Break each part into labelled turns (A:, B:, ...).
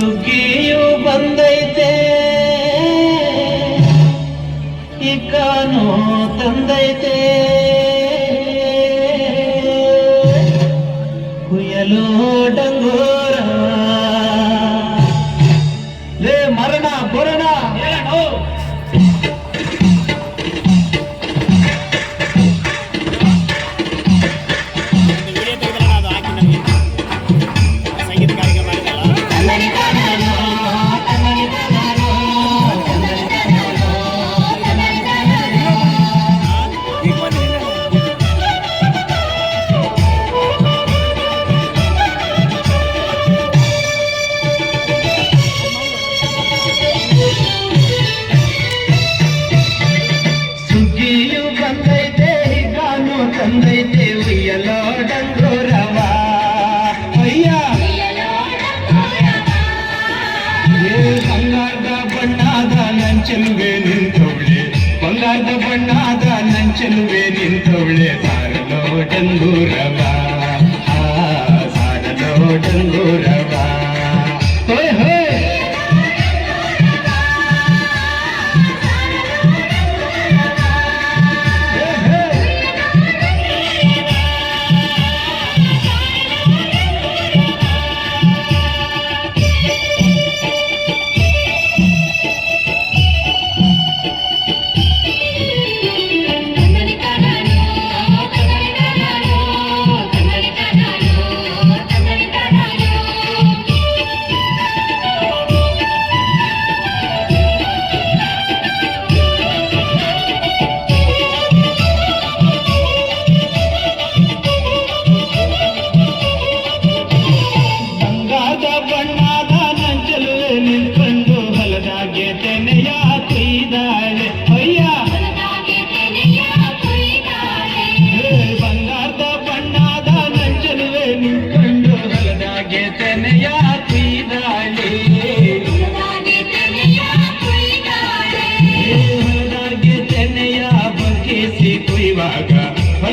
A: ಸುಗ್ಗಿಯು ಬಂದೈತೆ ಇಕ್ಕಾನು ತಂದೈತೆ ಕುಯಲೋ ಡಂಗೋ ನಡುವೆ ನಿಂತವಳೆ ಸಾರಲೋ ಡಂಗೂರವ ಸಾರಲೋ ಡಂಗೂರವ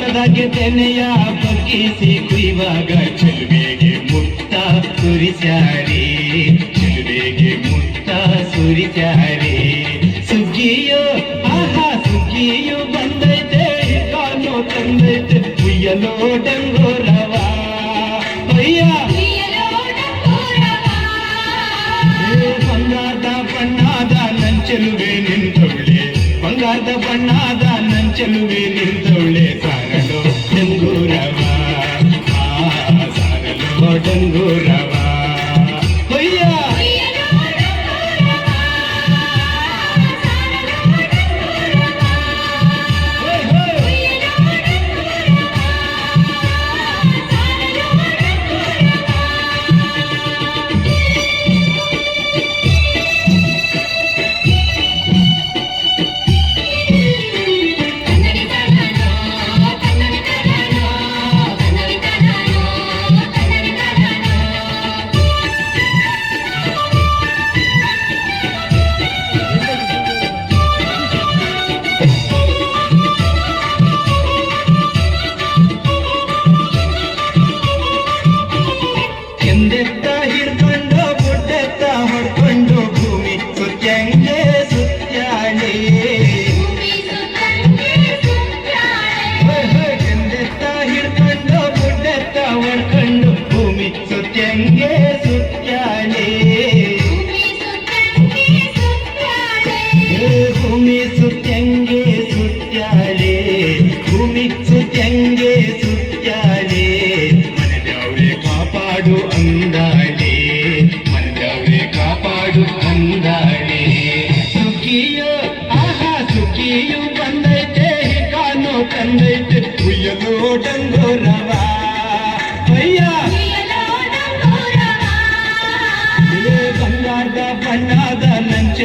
A: ರಕ್ತದಾಗೆ ತೆನೆಯ ಬಗ್ಗಿಸಿ ಕುಯ್ವಾಗ ಚಲುವೆಗೆ ಮುಕ್ತ ಸುರಿಚಾರಿ ಚಲುವೆಗೆ ಮುಕ್ತ ಸುರಿಚಾರಿ Yeah. ಕಂದೈತೆ ಕಾನು ಕಂದೈತೆ ಉಯ್ಯಲು ಡಂಗೋರ